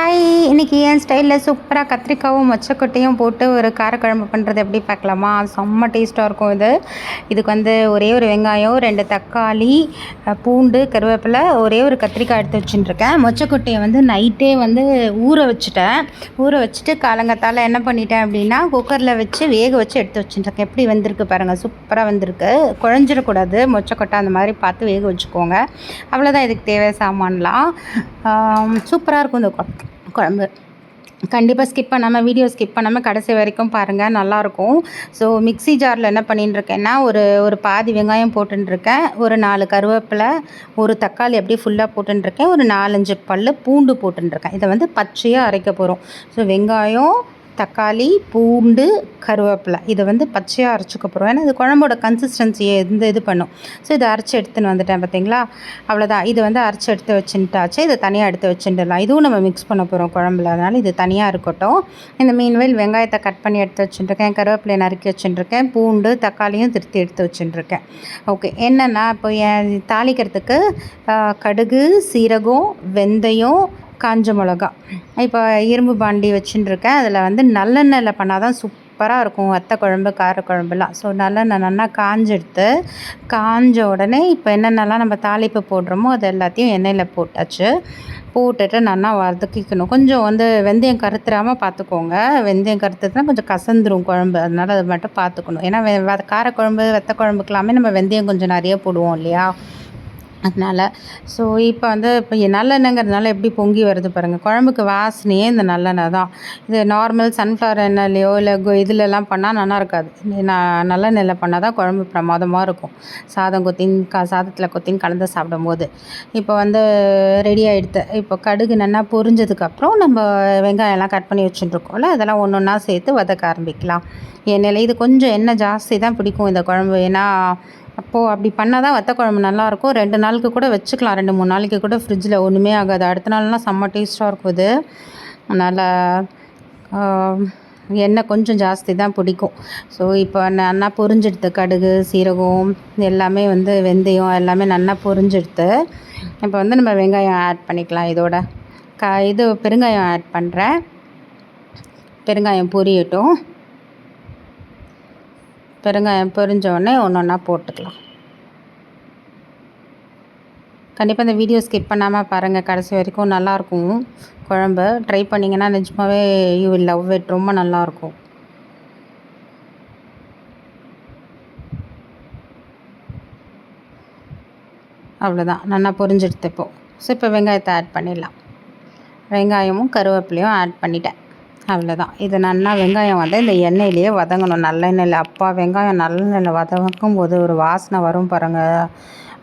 Bye. Hi இன்றைக்கி என் ஸ்டைலில் சூப்பராக கத்திரிக்காவும் மொச்சக்கொட்டையும் போட்டு ஒரு காரக்குழம்பு பண்ணுறது எப்படி பார்க்கலாமா? செம்ம டேஸ்ட்டாக இருக்கும் இது. இதுக்கு வந்து ஒரே ஒரு வெங்காயம் ரெண்டு தக்காளி பூண்டு கருவேப்பிலை ஒரே ஒரு கத்திரிக்காய் எடுத்து வச்சுட்டுருக்கேன். மொச்சக்கொட்டையை வந்து நைட்டே வந்து ஊற வச்சுட்டேன். ஊற வச்சுட்டு காலங்கத்தால் என்ன பண்ணிட்டேன் அப்படின்னா குக்கரில் வச்சு வேக வச்சு எடுத்து வச்சுட்டுருக்கேன். எப்படி வந்திருக்கு பாருங்கள் சூப்பராக வந்திருக்கு. குழஞ்சிடக்கூடாது. மொச்சக்கொட்டை அந்த மாதிரி பார்த்து வேக வச்சுக்கோங்க. அவ்வளோதான் இதுக்கு தேவை சாமான்லாம். சூப்பராக இருக்கும் இந்த குழம்பு. கண்டிப்பாக ஸ்கிப் பண்ணாமல் வீடியோ ஸ்கிப் பண்ணாமல் கடைசி வரைக்கும் பாருங்கள் நல்லாயிருக்கும். ஸோ மிக்ஸி ஜாரில் என்ன பண்ணிட்டுருக்கேன்னா ஒரு ஒரு பாதி வெங்காயம் போட்டுருக்கேன் ஒரு நாலு கருவேப்பிலை ஒரு தக்காளி அப்படியே ஃபுல்லாக போட்டுருக்கேன் ஒரு நாலஞ்சு பல் பூண்டு போட்டுருக்கேன் இதை வந்து பச்சையாக அரைக்க போகிறோம் ஸோ வெங்காயம் தக்காளி பூண்டு கருவேப்பிலை. இதை வந்து பச்சையாக அரைச்சிக்க போகிறோம் ஏன்னா இது குழம்போட கன்சிஸ்டன்சியை இந்த இது பண்ணும். ஸோ இதை அரைச்சி எடுத்துன்னு வந்துட்டேன் பார்த்தீங்களா அவ்வளோதான் இது வந்து அரைச்சி எடுத்து வச்சுட்டாச்சு. இதை தனியாக எடுத்து வச்சுட்டுலாம் இதுவும் நம்ம மிக்ஸ் பண்ண போகிறோம் குழம்புல. அதனால் இது தனியாக இருக்கட்டும். இந்த மீன்வேல் வெங்காயத்தை கட் பண்ணி எடுத்து வச்சுட்டுருக்கேன். கருவேப்பிலையை நறுக்கி வச்சுட்டுருக்கேன். பூண்டு தக்காளியும் திருத்தி எடுத்து வச்சுட்டுருக்கேன். ஓகே என்னென்னா இப்போ என் தாளிக்கிறதுக்கு கடுகு சீரகம் வெந்தயம் காஞ்ச மிளகா. இப்போ இரும்பு பாண்டி வச்சுட்டு இருக்கேன் அதில் வந்து நல்லெண்ணெயில் பண்ணால் தான் சூப்பராக இருக்கும். வத்த குழம்பு காரக்குழம்புலாம் ஸோ நல்லெண்ணெய் நல்லா காஞ்செடுத்து காஞ்ச உடனே இப்போ என்னென்னலாம் நம்ம தாளிப்பு போடுறோமோ அது எல்லாத்தையும் எண்ணெயில் போட்டாச்சு. போட்டுட்டு நல்லா வதக்கிக்கணும். கொஞ்சம் வந்து வெந்தயம் கருத்துறாமல் பார்த்துக்கோங்க. வெந்தயம் கருத்துனா கொஞ்சம் கசந்துரும் குழம்பு. அதனால் அதை மட்டும் பார்த்துக்கணும். ஏன்னா வெ காரக்குழம்பு வெத்த குழம்புக்கெல்லாமே நம்ம வெந்தயம் கொஞ்சம் நிறைய போடுவோம் இல்லையா? அதனால் ஸோ இப்போ வந்து இப்போ நல்லெண்ணெய்ங்கிறதுனால எப்படி பொங்கி வருது பாருங்கள் குழம்புக்கு வாசனையே இந்த நல்லெண்ணெய் தான். இது நார்மல் சன்ஃப்ளவர் எண்ணெய்லையோ இல்லை இதிலெல்லாம் பண்ணால் நல்லா இருக்காது. நான் நல்லெண்ணெயில் பண்ணால் தான் குழம்பு பிரமாதமாக இருக்கும். சாதம் கொத்தின் க சாதத்தில் கொத்தின் கலந்து சாப்பிடும்போது. இப்போ வந்து ரெடி ஆகிடுது இப்போ கடுகு நல்லா பொரிஞ்சதுக்கப்புறம் நம்ம வெங்காயம்லாம் கட் பண்ணி வச்சுட்டுருக்கோம்ல அதெல்லாம் ஒன்று ஒன்றா சேர்த்து வதக்க ஆரம்பிக்கலாம். எண்ணெயில் இது கொஞ்சம் எண்ணெய் ஜாஸ்தி தான் பிடிக்கும் இந்த குழம்பு. ஏன்னா அப்போது அப்படி பண்ணால் தான் வத்த குழம்பு நல்லாயிருக்கும். ரெண்டு நாளுக்கு கூட வச்சுக்கலாம். ரெண்டு மூணு நாளைக்கு கூட ஃப்ரிட்ஜில் ஒன்றுமே ஆகாது. அடுத்த நாள்லாம் செம்ம டேஸ்ட்டாக இருக்கும் இது. அதனால் எண்ணெய் கொஞ்சம் ஜாஸ்தி தான் பிடிக்கும். ஸோ இப்போ நல்லா பொரிஞ்செடுத்து கடுகு சீரகம் எல்லாமே வந்து வெந்தயம் எல்லாமே நல்லா பொரிஞ்செடுத்து இப்போ வந்து நம்ம வெங்காயம் ஆட் பண்ணிக்கலாம் இதோட. க இது பெருங்காயம் ஆட் பண்ணுறேன் பெருங்காயம் பொரியட்டும். பெருங்காயம் பொரிஞ்ச உடனே ஒன்று ஒன்றா போட்டுக்கலாம். கண்டிப்பாக இந்த வீடியோ ஸ்கிப் பண்ணாமல் பாருங்கள் கடைசி வரைக்கும் நல்லாயிருக்கும் குழம்பு ட்ரை பண்ணிங்கன்னா நிஜமாகவே யூ வில் லவ் இட் ரொம்ப நல்லாயிருக்கும் அவ்வளோதான் நல்லா பொரிஞ்செடுத்து இப்போது ஸோ இப்போ வெங்காயத்தை ஆட் பண்ணிடலாம். வெங்காயமும் கருவேப்பிலையும் ஆட் பண்ணிட்டேன். அவ்வளோதான் இது நல்லா வெங்காயம் வந்து இந்த எண்ணெயிலேயே வதங்கணும். நல்லெண்ணெயில் அப்பா வெங்காயம் நல்லெண்ணெயில் வதக்கும் போது ஒரு வாசனை வரும் பாருங்கள்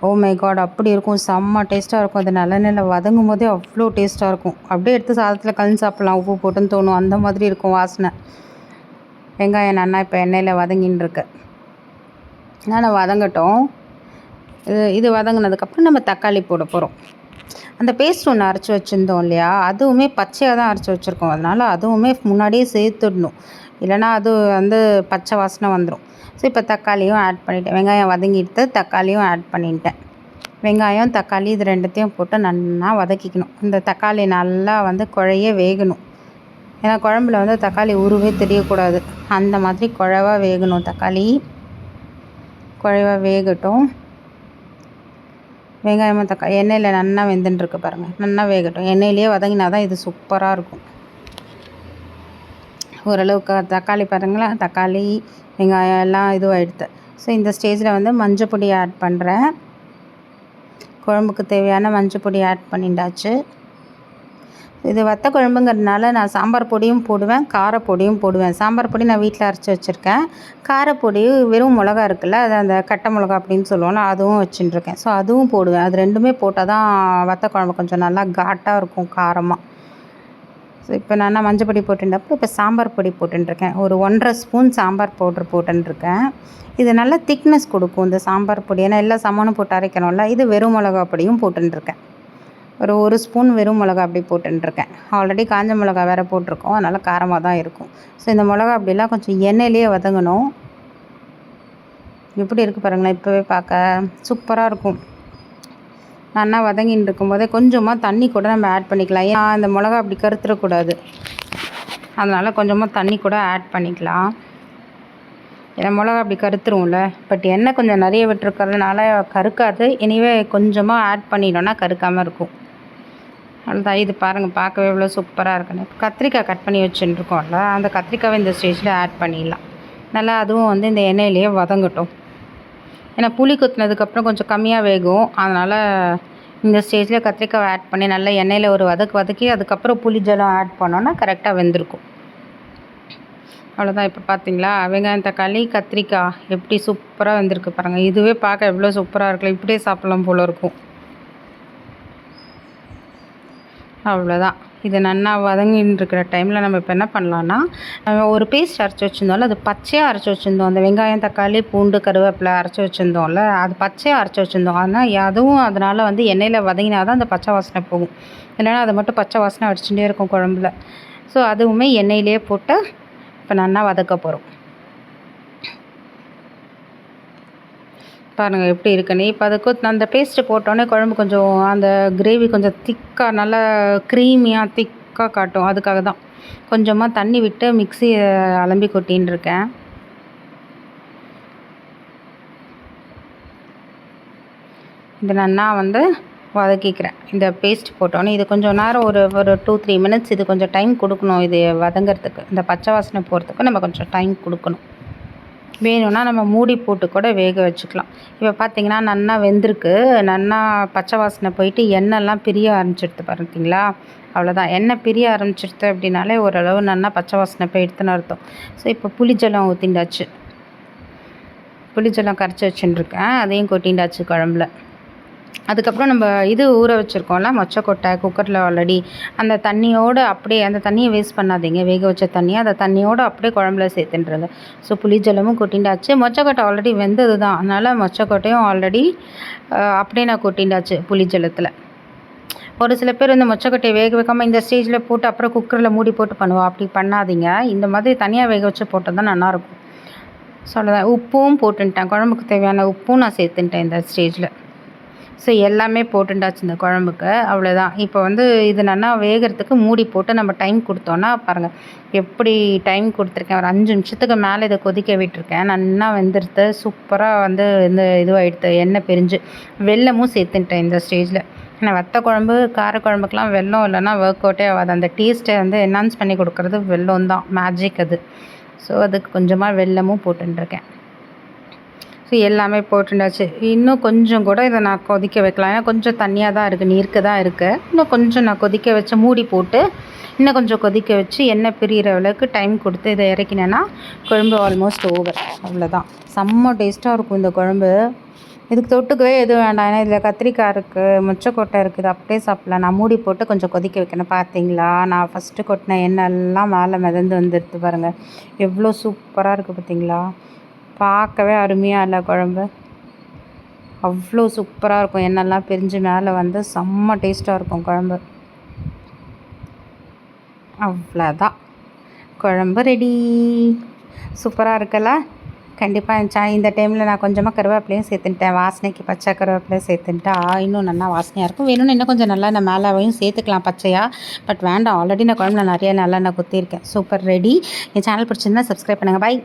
ஓ oh மை காட் அப்படி இருக்கும். செம்ம டேஸ்ட்டாக இருக்கும். அது நல்லெண்ணெயில் வதங்கும் போதே அவ்வளோ டேஸ்ட்டாக இருக்கும். அப்படியே எடுத்து சாதத்தில் கலந்து சாப்பிட்லாம். உப்பு போட்டுன்னு தோணும். அந்த மாதிரி இருக்கும் வாசனை. வெங்காயம் நல்லா இப்போ எண்ணெயில் வதங்கின்னு இருக்கு. நல்லா வதங்கட்டும். இது இது வதங்கினதுக்கப்புறம் நம்ம தக்காளி போட போகிறோம் அந்த பேஸ்ட் ஒன்று அரைச்சி வச்சுருந்தோம் இல்லையா? அதுவுமே பச்சையாக தான் அரைச்சி வச்சுருக்கோம். அதனால் அதுவுமே முன்னாடியே சேர்த்துடணும். இல்லைன்னா அது வந்து பச்சை வாசனை வந்துடும் ஸோ இப்போ தக்காளியும் ஆட் பண்ணிட்டேன். வெங்காயம் வதங்கிட்டு தக்காளியும் ஆட் பண்ணிட்டேன். வெங்காயம் தக்காளி இது ரெண்டுத்தையும் போட்டு நல்லா வதக்கிக்கணும். இந்த தக்காளி நல்லா வந்து குழைய வேகணும். ஏன்னா குழம்புல வந்து தக்காளி உருவே தெரியக்கூடாது. அந்த மாதிரி குழவா வேகணும். தக்காளி குழைவா வேகட்டும். வெங்காயமும் தக்காளி எண்ணெயில் நல்லா வெந்துட்டுருக்கு பாருங்கள் நல்லா வேகட்டும். எண்ணெயிலேயே வதங்கினா தான் இது சூப்பராக இருக்கும். ஓரளவுக்கு தக்காளி பாருங்களேன். தக்காளி வெங்காயம் எல்லாம் இதுவாகிடுது ஸோ இந்த ஸ்டேஜில் வந்து மஞ்சள் பொடி ஆட் பண்ணுறேன் குழம்புக்கு தேவையான மஞ்சள் பொடி ஆட் பண்ணிட்டாச்சு. இது வத்த குழம்புங்கிறதுனால நான் சாம்பார் பொடியும் போடுவேன் காரப்பொடியும் போடுவேன். சாம்பார் பொடி நான் வீட்டில் அரைச்சி வச்சுருக்கேன். காரப்பொடி வெறும் மிளகா இருக்குல்ல அது அந்த கட்டை மிளகா அப்படின்னு சொல்லுவோம்ல அதுவும் வச்சுட்டுருக்கேன் ஸோ அதுவும் போடுவேன். அது ரெண்டுமே போட்டால் தான் வத்த குழம்பு கொஞ்சம் நல்லா காட்டாக இருக்கும் காரமாக ஸோ இப்போ நான் மஞ்சள் பொடி போட்டுட்டப்போ இப்போ சாம்பார் பொடி போட்டுருக்கேன் ஒரு ஒன்றரை ஸ்பூன் சாம்பார் பவுட்ரு போட்டுருக்கேன் இது நல்லா திக்னஸ் கொடுக்கும் இந்த சாம்பார் பொடி. ஏன்னா எல்லா சாமானும் போட்டு அரைக்கணும்ல இது வெறும் மிளகா பொடியும் போட்டுருக்கேன் ஒரு ஒரு ஸ்பூன் வெறும் மிளகா அப்படி போட்டுருக்கேன் ஆல்ரெடி காஞ்ச மிளகா வேறு போட்டிருக்கோம். அதனால் காரமாக தான் இருக்கும். ஸோ இந்த மிளகா அப்படிலாம் கொஞ்சம் எண்ணெயிலேயே வதங்கணும். எப்படி இருக்குது பாருங்களேன் இப்போவே பார்க்க சூப்பராக இருக்கும். நல்லா வதங்கின்னு இருக்கும்போதே கொஞ்சமாக தண்ணி கூட நம்ம ஆட் பண்ணிக்கலாம். ஏன்னா அந்த மிளகா அப்படி கருத்துடக்கூடாது அதனால் கொஞ்சமாக தண்ணி கூட ஆட் பண்ணிக்கலாம். ஏன்னா மிளகா அப்படி கருத்துரும்ல பட் எண்ணெய் கொஞ்சம் நிறைய விட்டுருக்கறதுனால கருக்காது. இனிவே கொஞ்சமாக ஆட் பண்ணிட்டோன்னா கருக்காமல் இருக்கும். அவ்வளோதான் இது பாருங்கள் பார்க்கவே இவ்வளோ சூப்பராக இருக்குன்னு. கத்திரிக்காய் கட் பண்ணி வச்சுட்டுருக்கோம்ல அந்த கத்திரிக்காவை இந்த ஸ்டேஜில் ஆட் பண்ணிடலாம். நல்லா அதுவும் வந்து இந்த எண்ணெயிலேயே வதங்கட்டும். ஏன்னா புளி குத்துனதுக்கப்புறம் கொஞ்சம் கம்மியாக வேகும். அதனால் இந்த ஸ்டேஜில் கத்திரிக்காவை ஆட் பண்ணி நல்லா எண்ணெயில் ஒரு வதக்கு வதக்கி அதுக்கப்புறம் புளி ஜலம் ஆட் பண்ணோன்னா கரெக்டாக வெந்திருக்கும். அவ்வளோதான் இப்போ பார்த்தீங்களா வெங்காயம் தக்காளி கத்திரிக்காய் எப்படி சூப்பராக வந்திருக்கு பாருங்கள் இதுவே பார்க்க எவ்வளோ சூப்பராக இருக்குல்ல இப்படியே சாப்பிட்லாம் போல் இருக்கும். அவ்வளோதான் இது நன்னா வதங்கின்னு இருக்கிற டைமில் நம்ம இப்போ என்ன பண்ணலான்னா ஒரு பேஸ்ட் அரைச்சி வச்சுருந்தோம்ல அது பச்சையாக அரைச்சி வச்சுருந்தோம். அந்த வெங்காயம் தக்காளி பூண்டு கருவேப்பிலை அரைச்சி வச்சுருந்தோம்ல அது பச்சையாக அரைச்சி வச்சுருந்தோம். ஆனால் அதுவும் அதனால் வந்து எண்ணெயில் வதங்கினா தான் அந்த பச்சை வாசனை போகும். இல்லைன்னா அதை மட்டும் பச்சை வாசனை அடிச்சுட்டே இருக்கும் குழம்புல. ஸோ அதுவுமே எண்ணெயிலே போட்டு இப்போ நன்னா வதக்க போகிறோம் பாருங்கள் எப்படி இருக்குன்னு இப்போ அதுக்கு அந்த பேஸ்ட்டு போட்டோன்னே குழம்பு கொஞ்சம் அந்த கிரேவி கொஞ்சம் திக்காக நல்லா க்ரீமியாக திக்காக காட்டும். அதுக்காக தான். கொஞ்சமாக தண்ணி விட்டு மிக்ஸி அலம்பி கொட்டின்னு இருக்கேன். இது நான் வந்து வதக்கிக்கிறேன். இந்த பேஸ்ட் போட்டோன்னே இது கொஞ்சம் நேரம் ஒரு ஒரு டூ த்ரீ மினிட்ஸ் இது கொஞ்சம் டைம் கொடுக்கணும் இது வதங்கிறதுக்கு. இந்த பச்சை வாசனை போகிறதுக்கு நம்ம கொஞ்சம் டைம் கொடுக்கணும். வேணும்னா நம்ம மூடி போட்டு கூட வேக வச்சுக்கலாம். இப்போ பார்த்திங்கன்னா நன்னா வெந்திருக்கு. நன்னா பச்சை வாசனை போயிட்டு எண்ணெய்லாம் பிரிய ஆரம்பிச்சிடுது பார்த்தீங்களா அவ்வளோதான் எண்ணெய் பிரிய ஆரம்பிச்சிடுது அப்படின்னாலே ஓரளவு நன்னா பச்சை வாசனை போயிடுதுன்னு அர்த்தம். ஸோ இப்போ புளிஜலம் ஊற்றிண்டாச்சு புளிஜலம் கரைச்சி வச்சுட்டுருக்கேன் அதையும் கொட்டிண்டாச்சு குழம்புல. அதுக்கப்புறம் நம்ம இது ஊற வச்சுருக்கோம்ல மொச்சக்கொட்டை குக்கரில் ஆல்ரெடி அந்த தண்ணியோடு அப்படியே அந்த தண்ணியை வேஸ்ட் பண்ணாதீங்க. வேக வச்ச தண்ணியை அந்த தண்ணியோடு அப்படியே குழம்புல சேர்த்துன்றது. ஸோ புளிஜலமும் கொட்டிண்டாச்சு. மொச்சக்கொட்டை ஆல்ரெடி வெந்தது தான் அதனால் மொச்சக்கொட்டையும் ஆல்ரெடி அப்படியே நான் கொட்டிண்டாச்சு புளிஜலத்தில். ஒரு சில பேர் இந்த மொச்சக்கொட்டையை வேக வைக்காமல் இந்த ஸ்டேஜில் போட்டு அப்புறம் குக்கரில் மூடி போட்டு பண்ணுவோம் அப்படி பண்ணாதீங்க. இந்த மாதிரி தனியாக வேக வச்சு போட்டால் தான் நல்லாயிருக்கும். சொல்லதான் உப்பும் போட்டுன்ட்டேன். குழம்புக்கு தேவையான உப்பும் நான் சேர்த்துன்ட்டேன் இந்த ஸ்டேஜில் ஸோ எல்லாமே போட்டுண்டாச்சு இந்த குழம்புக்கு. அவ்வளோதான் இப்போ வந்து இது நல்லா வேகிறதுக்கு மூடி போட்டு நம்ம டைம் கொடுத்தோன்னா பாருங்கள் எப்படி டைம் கொடுத்துருக்கேன். ஒரு அஞ்சு நிமிஷத்துக்கு மேலே இதை கொதிக்க விட்டுருக்கேன். நல்லா வெந்துடுத்து சூப்பராக வந்து இந்த இதுவாகிடுது எண்ணெய் பிரிஞ்சு வெள்ளமும் சேர்த்துட்டேன் இந்த ஸ்டேஜில் ஏன்னா வத்த குழம்பு காரக்குழம்புக்கெலாம் வெள்ளம் இல்லைன்னா ஒர்க் அவுட்டே ஆகாது. அந்த டேஸ்ட்டை வந்து என்ஹான்ஸ் பண்ணி கொடுக்குறது வெள்ளம் தான் மேஜிக் அது. ஸோ அதுக்கு கொஞ்சமாக வெள்ளமும் போட்டுருக்கேன் ஸோ எல்லாமே போட்டுண்டாச்சு. இன்னும் கொஞ்சம் கூட இதை நான் கொதிக்க வைக்கலாம். ஏன்னா கொஞ்சம் தண்ணியாக தான் இருக்குது நீருக்கு தான் இருக்குது இன்னும் கொஞ்சம் நான் கொதிக்க வச்சு மூடி போட்டு இன்னும் கொஞ்சம் கொதிக்க வச்சு எண்ணெய் பிரிகிற அளவுக்கு டைம் கொடுத்து இதை இறக்கினேன்னா குழம்பு ஆல்மோஸ்ட் ஓவர் அவ்வளோதான் செம்ம டேஸ்ட்டாக இருக்கும் இந்த குழம்பு. இதுக்கு தொட்டுக்கவே எதுவும் வேண்டாம். ஏன்னா இதில் கத்திரிக்காய் இருக்குது முச்சக்கொட்டை இருக்குது அப்படியே சாப்பிட்லாம். நான் மூடி போட்டு கொஞ்சம் கொதிக்க வைக்கணும் பார்த்தீங்களா நான் ஃபஸ்ட்டு கொட்டின எண்ணெய் எல்லாம் மேலே மிதந்து வந்துடுது பாருங்கள் எவ்வளோ சூப்பராக இருக்குது பார்த்தீங்களா பார்க்கவே அருமையாக இல்லை குழம்பு. அவ்வளோ சூப்பராக இருக்கும். எண்ணெய்லாம் பிரிஞ்சு மேலே வந்து செம்ம டேஸ்ட்டாக இருக்கும் குழம்பு. அவ்வளோதான் குழம்பு ரெடி சூப்பராக இருக்குல்ல? கண்டிப்பாக இந்த டைமில் நான் கொஞ்சமாக கருவேப்பிலையும் சேர்த்துட்டேன் வாசனைக்கு பச்சை கருவேப்பிலையும் சேர்த்துட்டா இன்னும் நல்லா வாசனையாக இருக்கும். வேணும்னு இன்னும் கொஞ்சம் நல்லா நான் மேலேவையும் சேர்த்துக்கலாம் பச்சையாக பட் வேண்டாம். ஆல்ரெடி நான் குழம்புல நிறைய நல்லா நான் குத்திருக்கேன். சூப்பர் ரெடி என் சேனல் பிடிச்சிருந்தா சப்ஸ்கிரைப் பண்ணுங்கள் பாய்